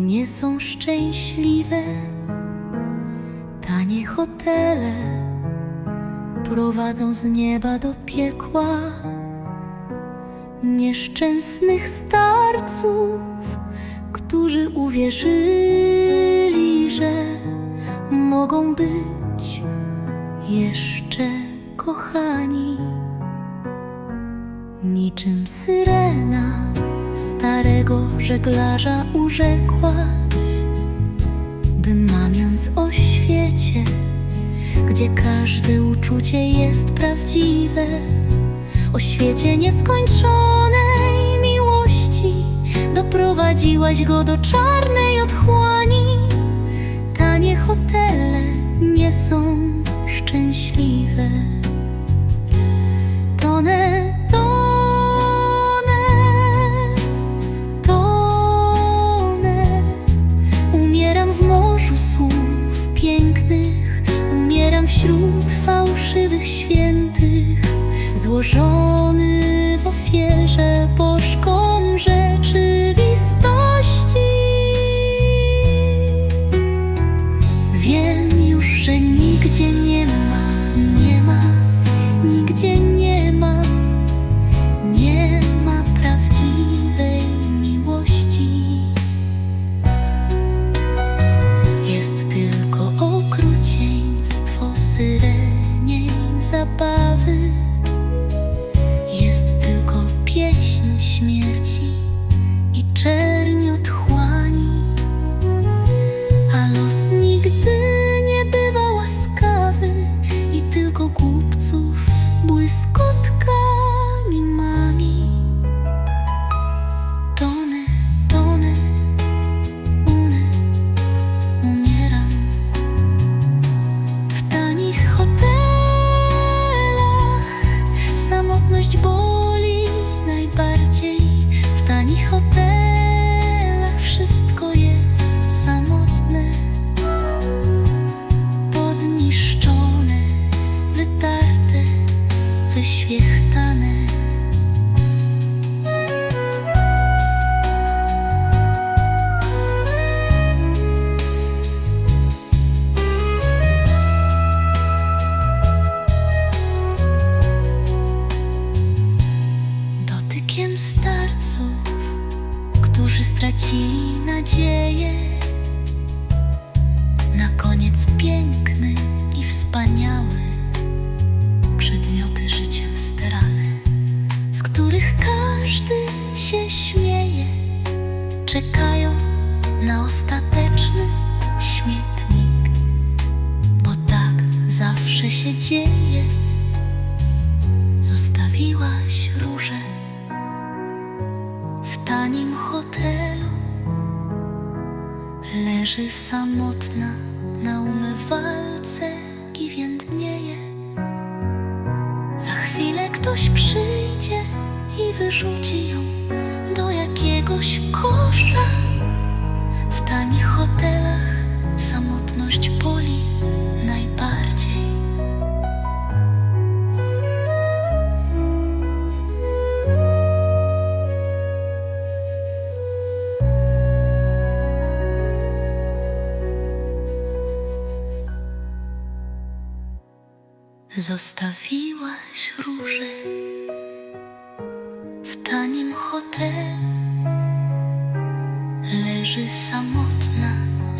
nie są szczęśliwe. Tanie hotele prowadzą z nieba do piekła nieszczęsnych starców, którzy uwierzyli, że mogą być jeszcze kochani. Niczym syrena starego żeglarza urzekła, by mamiąc o świecie, gdzie każde uczucie jest prawdziwe, o świecie nieskończonej miłości, doprowadziłaś go do czarnej otchłani. Tanie hotele nie są szczęśliwe. Wyświechtane. Dotykiem starców, którzy stracili nadzieję na koniec piękny i wspaniały czekają na ostateczny śmietnik, bo tak zawsze się dzieje. Zostawiłaś róże w tanim hotelu. Leży samotna na umywalce i więdnieje. Za chwilę ktoś przyjdzie i wyrzuci ją do jakiegoś kosza. W tanich hotelach samotność boli najbardziej. Zostawiłaś róże w tanim hotelu. Leży samotna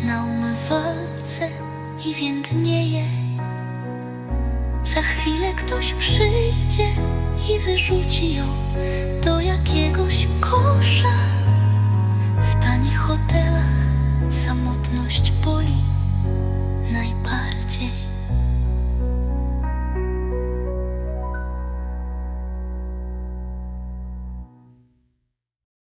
na umywalce i więdnieje. Za chwilę ktoś przyjdzie i wyrzuci ją.